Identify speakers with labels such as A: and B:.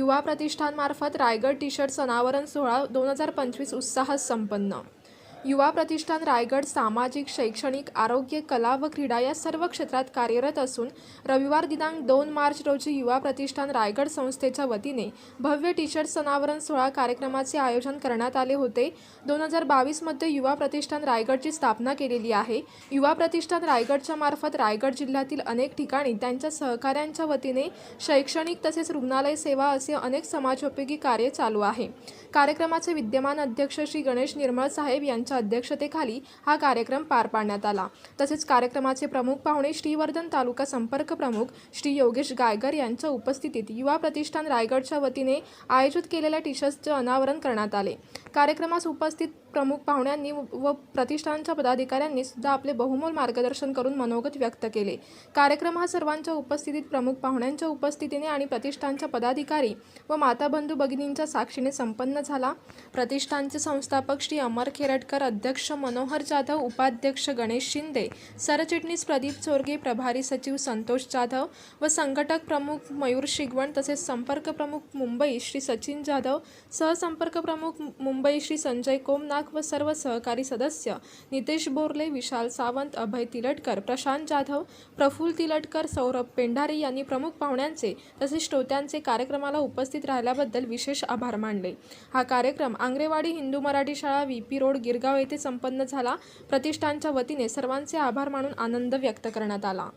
A: युवा प्रतिष्ठानमार्फत Raigad T shirts अनावरण सोहळा दोन हजार पंचवीस उत्साहात संपन्न. युवा प्रतिष्ठान रायगड सामाजिक शैक्षणिक आरोग्य कला व क्रीडा या सर्व क्षेत्रात कार्यरत असून रविवार दिनांक दोन मार्च रोजी युवा प्रतिष्ठान रायगड संस्थेच्या वतीने भव्य टी सनावरण अनावरण सोहळा कार्यक्रमाचे आयोजन करण्यात आले होते. दोन हजार बावीसमध्ये युवा प्रतिष्ठान रायगडची स्थापना केलेली आहे. युवा प्रतिष्ठान रायगडच्या मार्फत रायगड जिल्ह्यातील अनेक ठिकाणी त्यांच्या सहकाऱ्यांच्या वतीने शैक्षणिक तसेच रुग्णालय सेवा असे अनेक समाजोपयोगी कार्य चालू आहे. कार्यक्रमाचे विद्यमान अध्यक्ष श्री गणेश निर्मळ साहेब यांच्या अध्यक्षतेखाली हा कार्यक्रम पार पाडण्यात आला. तसेच कार्यक्रमाचे प्रमुख पाहुणे श्रीवर्धन तालुका संपर्क प्रमुख श्री योगेश गायगर यांच्या उपस्थितीत युवा प्रतिष्ठान रायगडच्या वतीने आयोजित केलेल्या टी शर्ट्सचे अनावरण करण्यात आले. कार्यक्रमास उपस्थित प्रमुख पाहुण्यांनी व प्रतिष्ठानच्या पदाधिकाऱ्यांनी सुद्धा आपले बहुमोल मार्गदर्शन करून मनोगत व्यक्त केले. कार्यक्रम हा सर्वांच्या उपस्थितीत प्रमुख पाहुण्यांच्या उपस्थितीने आणि प्रतिष्ठानच्या पदाधिकारी व माता बंधू भगिनींच्या साक्षीने संपन्न झाला. प्रतिष्ठानचे संस्थापक श्री अमर खेरटकर अध्यक्ष मनोहर जाधव उपाध्यक्ष गणेश शिंदे सरचिटणीस प्रदीप चोरगे प्रभारी सचिव संतोष जाधव व संघटक प्रमुख मयूर शिगवण तसेच संपर्क प्रमुख मुंबई श्री सचिन जाधव सहसंपर्क प्रमुख मुंबई श्री संजय कोमनाक व सर्व सहकारी सदस्य नितेश बोरले विशाल सावंत अभय तिलटकर प्रशांत जाधव प्रफुल्ल तिलटकर सौरभ पेंढारे यांनी प्रमुख पाहुण्यांचे तसेच श्रोत्यांचे कार्यक्रमाला उपस्थित राहिल्याबद्दल विशेष आभार मानले. हा कार्यक्रम आंग्रेवाडी हिंदू मराठी शाळा व्ही पी रोड गिरगाव येथे संपन्न झाला. प्रतिष्ठानच्या वतीने सर्वांचे आभार मानून आनंद व्यक्त करण्यात आला.